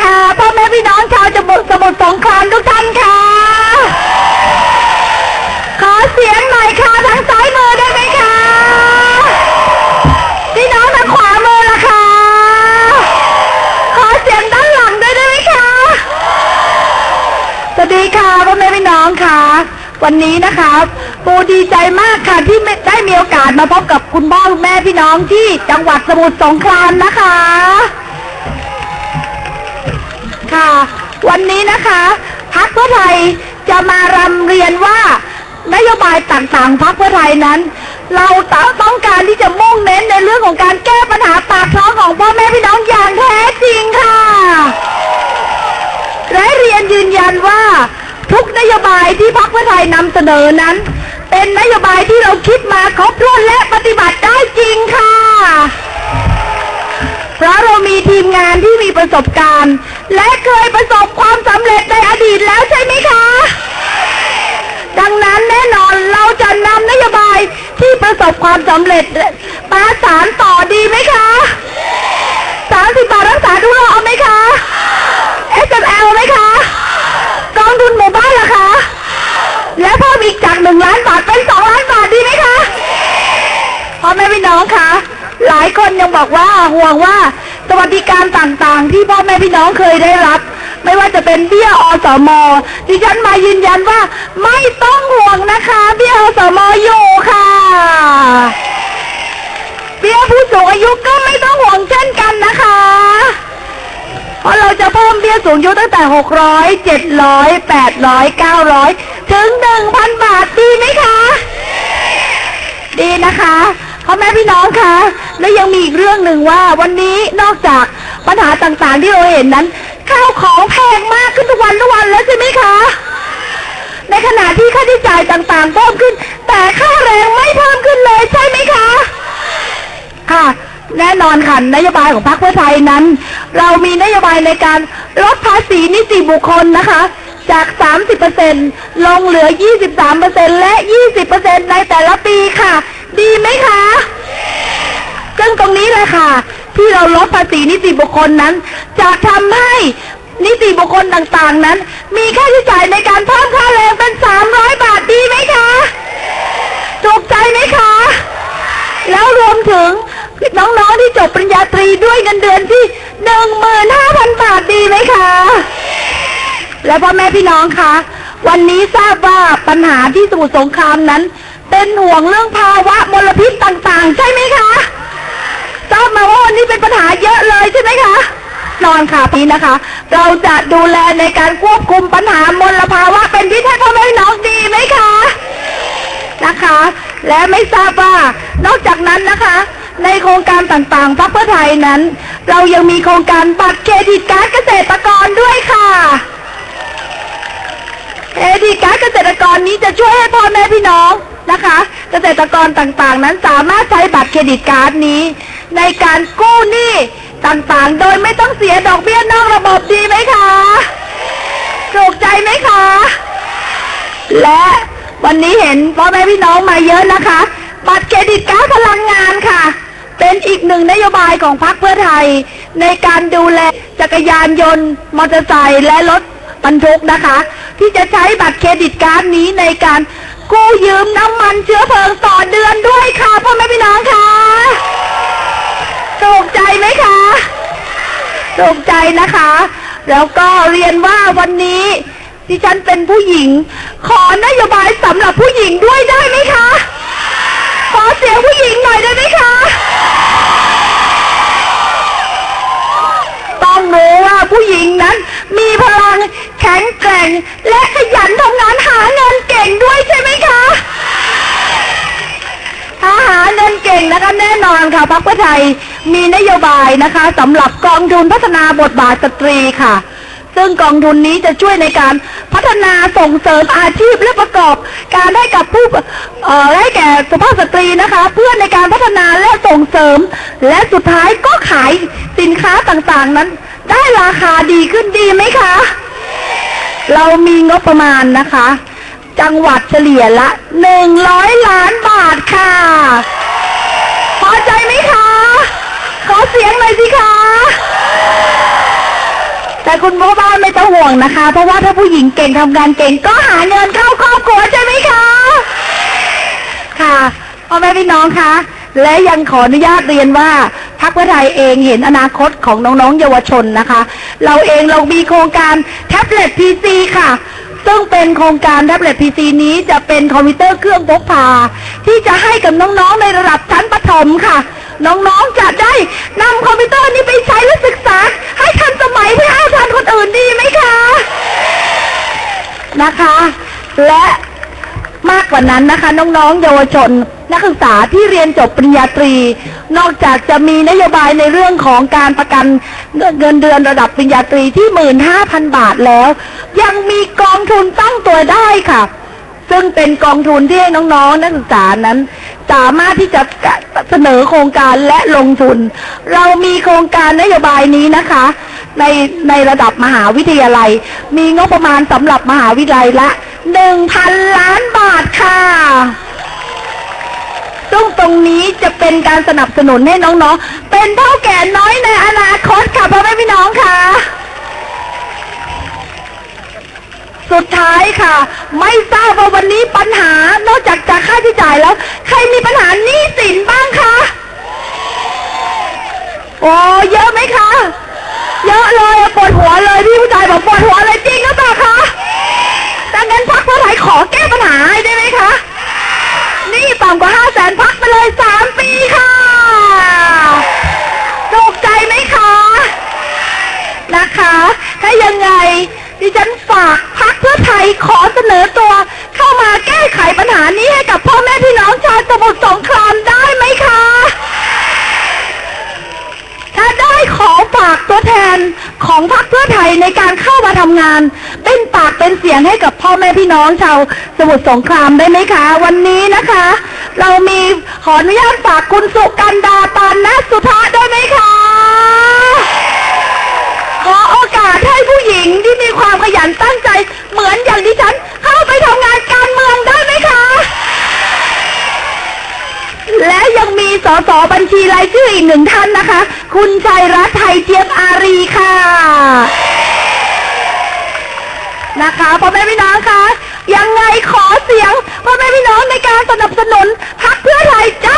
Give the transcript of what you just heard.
ค่ะพ่อแม่พี่น้องชาวจังหวัดสมุทรสงครามทุกท่านค่ะ ขอเสียงหน่อยค่ะทางซ้ายมือได้ไหมคะพี่น้องทางขวามือล่ะค่ะ ขอเสียงด้านหลังด้วยได้ไหมคะสวัสดีค่ะพ่อแม่พี่น้องค่ะ วันนี้นะคะปูดีใจมากค่ะที่ได้มีโอกาสมาพบกับคุณพ่อคุณแม่พี่น้องที่จังหวัดสมุทรสงครามนะคะ วันนี้นะคะพักเพื่อไทยจะมารำเรียนว่านโยบายต่างๆพักเพื่อไทยนั้น เราต้องการที่จะมุ่งเน้นในเรื่องของการแก้ปัญหาปากท้องของพ่อแม่พี่น้องอย่างแท้จริงค่ะและเรียนยืนยันว่าทุกนโยบายที่พักเพื่อไทยนำเสนอนั้น เป็นนโยบายที่เราคิดมาครบถ้วนและปฏิบัติได้จริงค่ะ เพราะเรามีทีมงานที่มีประสบการณ์ และเคยประสบความสำเร็จในอดีตแล้วใช่ไหมคะ ดังนั้นแน่นอนเราจะนำนโยบายที่ประสบความสำเร็จมาสารต่อดีไหมคะสามสิบบาทรักษาทุกโรคเอาไหมคะ SML ไหมคะ กองทุนหมู่บ้านล่ะคะ และเพิ่มอีกจากหนึ่งล้านบาทเป็นสองล้านบาทดีไหมคะพ่อแม่พี่น้องคะหลายคนยังบอกว่าห่วงว่า วัสดิการต่างๆ ที่พ่อแม่พี่น้องเคยได้รับ ไม่ว่าจะเป็นเบี้ยอสมดิฉันมายืนยันว่า ไม่ต้องห่วงนะคะ เบี้ยอสมอยู่ค่ะ เบี้ยผู้สูงอายุก็ไม่ต้องห่วงเช่นกันนะคะ เพราะเราจะเพิ่มเบี้ยสูงอายุตั้งแต่ 600 700 800 900 ถึง 1,000 บาทดีไหมคะ ดีนะคะพ่อแม่พี่น้องคะและยังมีอีกเรื่องหนึ่งว่าวันนี้นอกจากปัญหาต่างๆที่เราเห็นนั้น ข้าวของแพงมากขึ้นทุกวันทุกวันแล้วใช่ไหมคะ ในขณะที่ค่าใช้จ่ายต่างๆเพิ่มขึ้น แต่ค่าแรงไม่เพิ่มขึ้นเลยใช่ไหมคะ ค่ะ แน่นอนค่ะนโยบายของพรรคเพื่อไทยนั้น เรามีนโยบายในการลดภาษีนิติบุคคลนะคะ จาก 30%ลงเหลือ 23%และ 20%ในแต่ละปีค่ะ ดีไหมคะ ซึ่งตรงนี้แหละค่ะ ที่เราลดภาษีนิติบุคคลนั้นจะทำให้นิติบุคคลต่างๆนั้น มีค่าใช้จ่ายในการเพิ่มค่าแรงเป็น300บาทดีไหมคะถูกใจไหมคะ แล้วรวมถึงน้องๆที่จบปริญญาตรีด้วยเงินเดือนที่หนึ่งหมื่นห้าพันบาทดีไหมคะ และพ่อแม่พี่น้องคะวันนี้ทราบว่าปัญหาที่สมุทรสงครามนั้น เป็นห่วงเรื่องภาวะมลพิษต่างๆ นอนค่ะพี่นะคะ เราจะดูแลในการควบคุมปัญหามลภาวะเป็นพิษให้พ่อแม่พี่น้องดีไหมคะนะคะ และไม่ทราบว่านอกจากนั้นนะคะ ในโครงการต่างๆพรรคเพื่อไทยนั้น เรายังมีโครงการบัตรเครดิตการเกษตรกรด้วยค่ะเครดิตการเกษตรกรนี้จะช่วยให้พ่อแม่พี่น้องนะคะ เกษตรกรต่างๆ นั้นสามารถใช้บัตรเครดิตการ์ดนี้ ในการกู้หนี้ ต่างๆ โดยไม่ต้องเสียดอกเบี้ยนอกระบบดีไหมคะถูกใจไหมคะ และวันนี้เห็นพ่อแม่พี่น้องมาเยอะนะคะ บัตรเครดิตการพลังงานค่ะ เป็นอีกหนึ่งนโยบายของพรรคเพื่อไทย ในการดูแลจักรยานยนต์ มอเตอร์ไซค์และรถบรรทุกนะคะ ที่จะใช้บัตรเครดิตการนี้ในการกู้ยืมน้ำมันเชื้อเพลิงต่อเดือนด้วยค่ะพ่อแม่พี่น้องค่ะถูกใจไหมคะ ถูกใจนะคะ แล้วก็เรียนว่าวันนี้ดิฉันเป็นผู้หญิง ขอนโยบายสำหรับผู้หญิงด้วยได้ไหมคะ ขอเสียงผู้หญิงหน่อยได้ไหมคะ ต้องรู้ว่าผู้หญิงนั้น มีพลังแข็งแกร่ง และขยันทำงานหาเงินเก่งด้วยใช่ไหมคะ ถ้าหาเงิ นะคะแน่นอนค่ะพรรคเพื่อไทยมีนโยบายนะคะสำหรับกองทุนพัฒนาบทบาทสตรีค่ะ ซึ่งกองทุนนี้จะช่วยในการพัฒนาส่งเสริมอาชีพและประกอบการให้กับผู้เอ่อให้แก่สุภาพสตรีนะคะ เพื่อในการพัฒนาและส่งเสริม และสุดท้ายก็ขายสินค้าต่างๆนั้น ได้ราคาดีขึ้นดีไหมคะ เรามีงบประมาณนะคะ จังหวัดเฉลี่ยละหนึ่งร้อยล้านบาทค่ะ พอใจไหมคะ ขอ เสียงหน่อยสิคะ แต่คุณพ่อบ้านไม่ต้องห่วงนะคะ เพราะว่าถ้าผู้หญิงเก่งทำงานเก่งก็หาเงินเข้าครอบครัวใช่ไหมคะ ค่ะพ่อแม่พี่น้องคะ และยังขออนุญาตเรียนว่าพรรคเพื่อไทยเองเห็นอนาคตของน้องๆ เยาวชนนะคะ เราเองเรามีโครงการแท็บเล็ต PC ค่ะ ซึ่งเป็นโครงการแท็บเล็ต PC นี้จะเป็นคอมพิวเตอร์เครื่องพกพา ที่จะให้กับน้องๆ ในระดับชั้นประถมค่ะ น้องๆจะได้นำคอมพิวเตอร์นี้ไปใช้และศึกษา ให้ทันสมัยเพื่อเอาทันคนอื่นดีไหมคะ นะคะ และมากกว่านั้นนะคะ น้องๆ เยาวชน นักศึกษาที่เรียนจบปริญญาตรี นอกจากจะมีนโยบายในเรื่องของการประกันเงินเดือนระดับปริญญาตรีที่ 15,000 บาทแล้ว ยังมีกองทุนตั้งตัวได้ค่ะ ซึ่งเป็นกองทุนที่ให้น้องๆนักศึกษานั้น สามารถที่จะเสนอโครงการและลงทุน เรามีโครงการนโยบายนี้นะคะ ในในระดับมหาวิทยาลัย มีงบประมาณสำหรับมหาวิทยาลัยละหนึ่งพันล้านบาทค่ะซึ่งตรงนี้จะเป็นการสนับสนุนให้น้องๆ เป็นเท่าแก่น้อยในอนาคตค่ะพ่อแม่พี่น้องค่ะ สุดท้ายค่ะ ไม่ทราบว่าวันนี้ปัญหานอกจากจากค่าใช้จ่ายแล้ว ใครมีปัญหาหนี้สินบ้างคะโอ้เยอะไหมคะเยอะเลยปวดหัวเลยพี่ผู้ชายบอกปวดหัวเลยจริงหรือเปล่าคะดังนั้นพักเพื่อไทยขอแก้ปัญหาให้ได้ไหมคะ นี่ต่ำกว่าห้าแสนพักไปเลยสามปีค่ะถูกใจไหมคะ นะคะ ถ้ายังไง ดิฉันฝากพักเพื่อไทยขอเสนอตัว เข้ามาแก้ไขปัญหานี้ให้กับพ่อแม่พี่น้องชาว สมุทรสงครามได้ไหมคะ ถ้าได้ขอฝากตัวแทนของพรรคเพื่อไทยในการเข้ามาทำงาน เป็นปากเป็นเสียงให้กับพ่อแม่พี่น้องชาวสมุทรสงครามได้ไหมคะ วันนี้นะคะ เรามีขออนุญาตฝากคุณสุกันดาตานนะธาได้ไหมคะ ขอโอกาสให้ผู้หญิงที่มีความขยันตั้งใจ เหมือนอย่างดิฉัน เข้าไปทำงานการเมืองได้ไหมคะ และยังมีสสบัญ ชีรายชื่ออีกหนึ่งท่านนะคะ คุณชัยรัตน์ไทยเจียบอารีค่ะ นะคะพ่อแม่พี่น้องคะยังไงขอเสียงพ่อแม่พี่น้องในการสนับสนุนพรรคเพื่อไทยใจ